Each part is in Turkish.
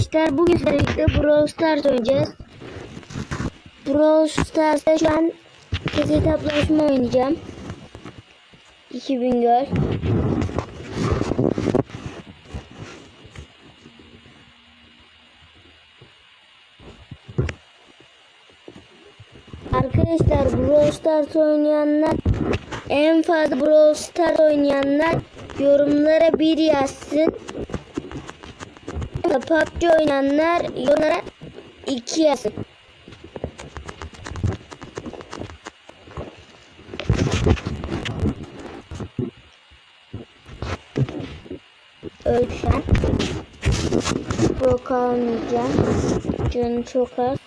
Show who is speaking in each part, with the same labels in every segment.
Speaker 1: arkadaşlar bugün sizlerle Brawl Stars oynayacağız. Brawl Stars'ta şu an kez hesaplaşma oynayacağım. 2000 gol. Arkadaşlar Brawl Stars oynayanlar en fazla Brawl Stars oynayanlar yorumlara bir yazsın. PUBG oynayanlar yorumlara iki yazsın. Ölçen. Yok almayacağım. Canı çok az.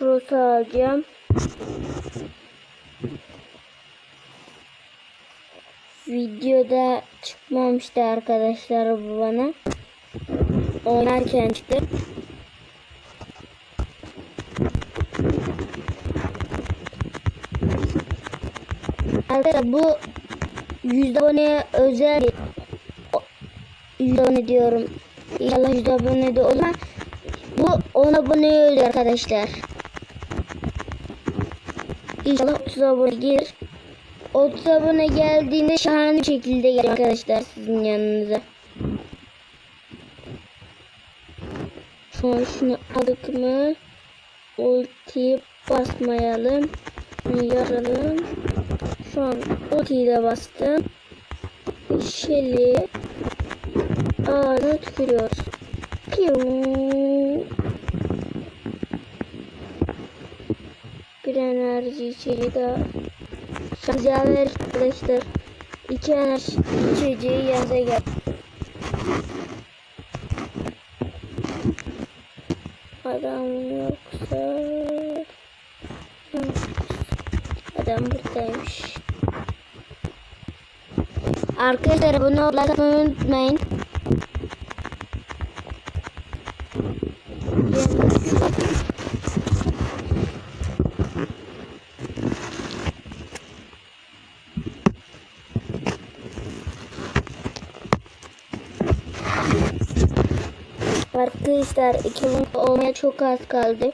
Speaker 1: Rosa alacağım. Videoda çıkmamıştı arkadaşlar bu bana. Oynarken çıktı. Arkadaşlar bu 100 aboneye özel 100 abone diyorum. İnşallah 100 abone de olur. Bu 10 aboneye özel arkadaşlar. İnşallah 30 abone gelir. 30 abone geldiğinde şahane bir şekilde gelir arkadaşlar sizin yanınıza. Şu an şunu aldık mı? Ultiyi basmayalım. Yaralım. Şu an ultiyi de bastım. Şeli ağına tükürüyoruz. Piyuu. Bir enerji içeceği daha. Şarjı arkadaşlar. İki enerji içeceği yaza gel. Adam yoksa... Adam buradaymış. Arkadaşlar abone olmayı unutmayın. Arkadaşlar 2000 olmaya çok az kaldı.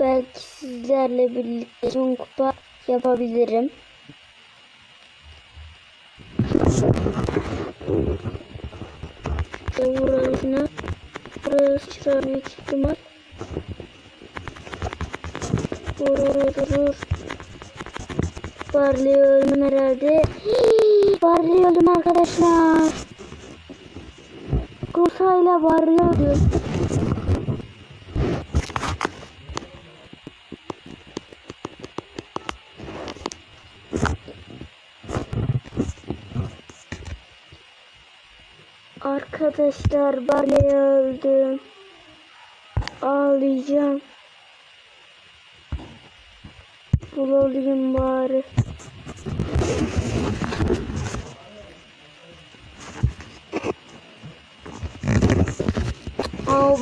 Speaker 1: Belki sizlerle birlikte son kupa yapabilirim. Vuralım şuna. Burası çıkar büyük ihtimal. Vur vur vur vur. Barley öldüm herhalde. Hii, Barley öldüm arkadaşlar. Gosa'yla Barley öldüm. Arkadaşlar Barley öldüm. Ağlayacağım. Bulalım bari.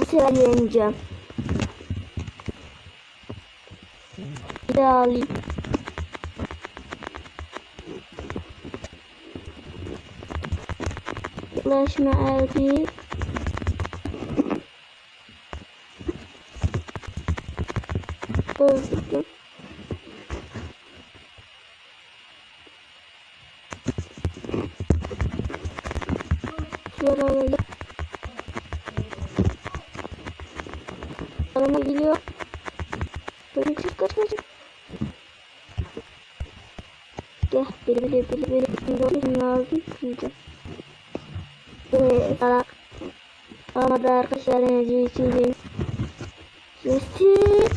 Speaker 1: Sefer yeneceğim. Bir daha alayım. Ulaşma LP. Bozdum. Gel biri biri biri biri biri biri lazım. Şimdi. Eee salak. Olmadı arkadaşlar enerji içeceğim. Yesin.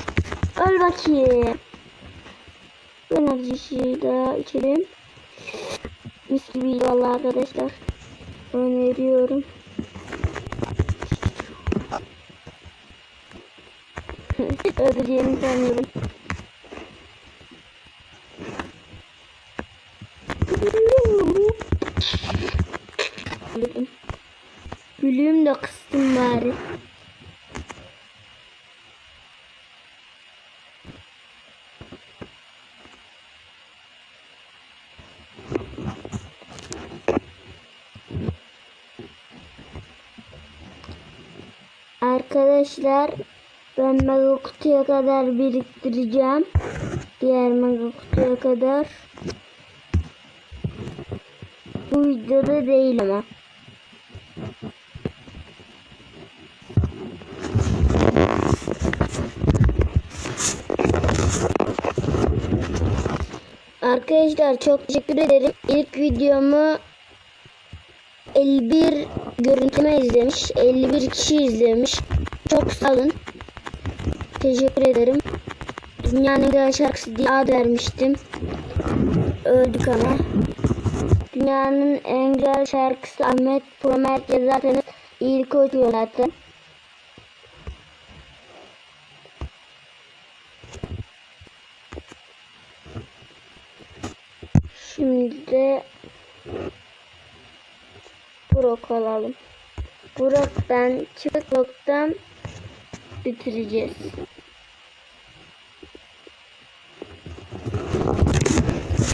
Speaker 1: Öl bakayım. Bu enerji daha içelim. Mis gibi vallahi arkadaşlar. Öneriyorum. Öldüreceğimi sanıyorum. Gülüm. Gülüm de kıstım bari. Arkadaşlar ben mega kutuya kadar biriktireceğim. Diğer mega kutuya kadar. Bu videoda değil ama. Arkadaşlar çok teşekkür ederim. İlk videomu 51 görüntüme izlemiş. 51 kişi izlemiş. Çok sağ olun. Teşekkür ederim. Dünyanın güzel şarkısı diye ad vermiştim. Öldük ama. Dünyanın en güzel şarkısı Ahmet Promet yazarsanız ilk oluyor zaten. Şimdi de Brok alalım. Brok'tan çıkıp Brok'tan bitireceğiz.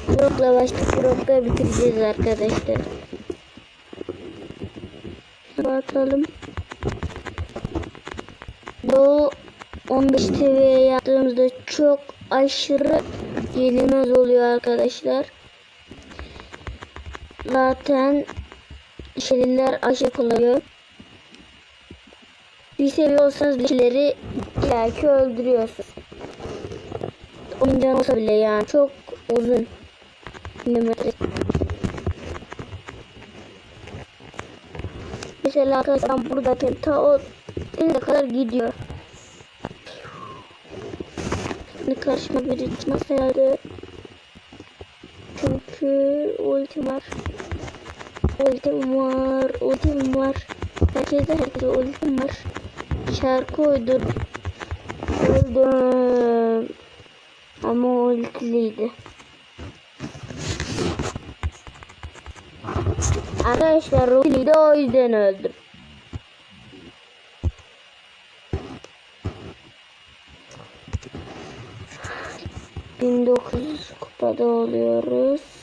Speaker 1: Brok'la başlayıp Brok'la bitireceğiz arkadaşlar. Bakalım. Doğu 15 seviyeye yaptığımızda çok aşırı yenilmez oluyor arkadaşlar. Zaten şeyler aşağı oluyor. Bir seviye olsanız leşleri illaki öldürüyorsunuz. Oyuncağın olsa bile yani çok uzun. Mesela arkadaşlar buradayken ta o denize kadar gidiyor. Şimdi karşıma biri çıkmaz herhalde. Çünkü ultim var. Ultim var, ultim var. Herkese herkese ultim var. Şarkı uydur. Öldüm. Ama o ultiliydi. Arkadaşlar ultiliydi o yüzden öldüm. Bin dokuz kupada oluyoruz.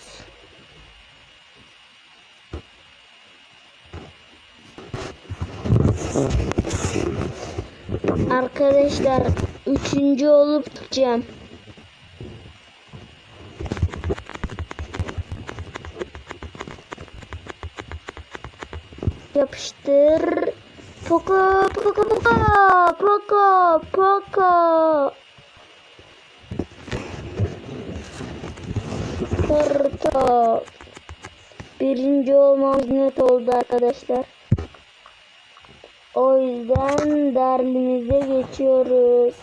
Speaker 1: Arkadaşlar üçüncü olup gideceğim. Yapıştır. Poco, poco, poco, poco, poco. Porto. Birinci olmamız net oldu arkadaşlar. O yüzden derlimize geçiyoruz.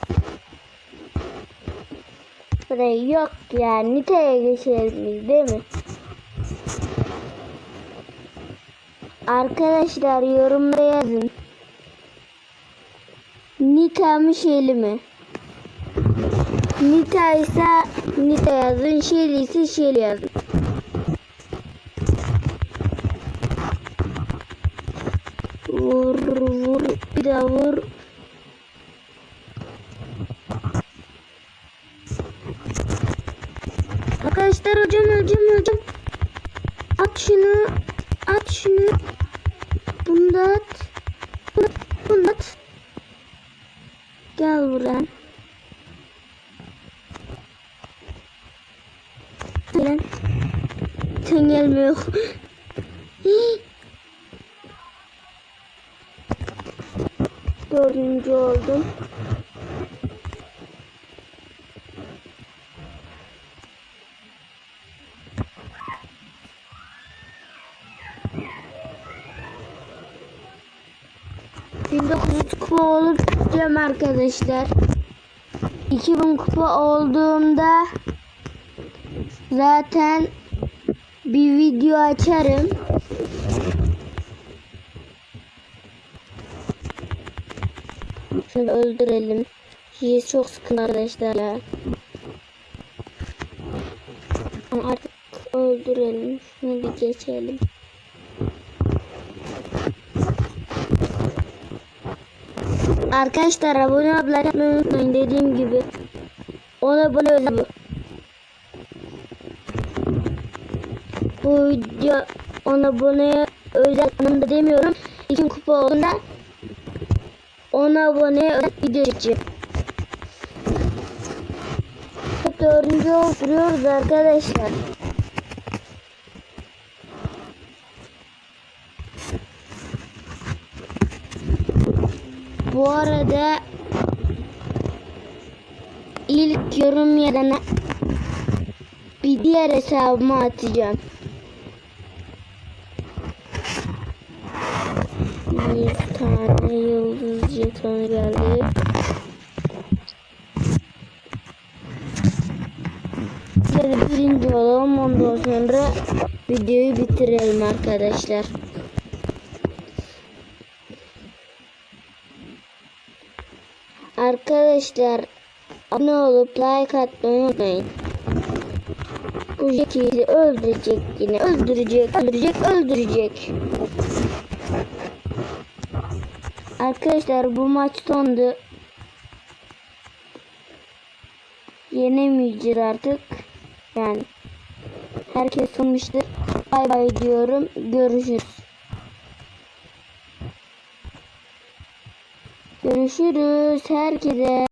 Speaker 1: Buraya yok ya. Nita'ya geçelim değil mi? Arkadaşlar yorumlara yazın. Nita mı Şeli mi? Nita ise Nita yazın. Şeli ise Şeli yazın. Vur bir daha vur. Arkadaşlar hocam hocam hocam. At şunu. At şunu. Bunu da at. Bunu, da at. Gel buraya. Lan. Sen gelmiyor. Dördüncü oldum. Bin dokuz kupa olup gideceğim arkadaşlar. 2000 kupa olduğumda zaten bir video açarım. Şunu öldürelim. Yiğit çok sıkın arkadaşlar ya. Artık öldürelim. Şunu bir geçelim. Arkadaşlar abone atmayı unutmayın dediğim gibi. Ona özel bu. Bu video ona abone özel anlamda demiyorum. İkin kupa olduğunda 10 abone video çekeceğim. Dördüncü oturuyoruz arkadaşlar. Bu arada ilk yorum yerine bir diğer hesabıma atacağım. Tane jetonu geldi. Hadi birinci olalım ondan sonra videoyu bitirelim arkadaşlar. Arkadaşlar abone olup like atmayı unutmayın. Bu Jackie'yi öldürecek yine. Öldürecek, öldürecek, öldürecek. Arkadaşlar bu maç sondu. Yenemeyeceğiz artık. Yani herkes sanmıştır. Bay bay diyorum. Görüşürüz. Görüşürüz herkese.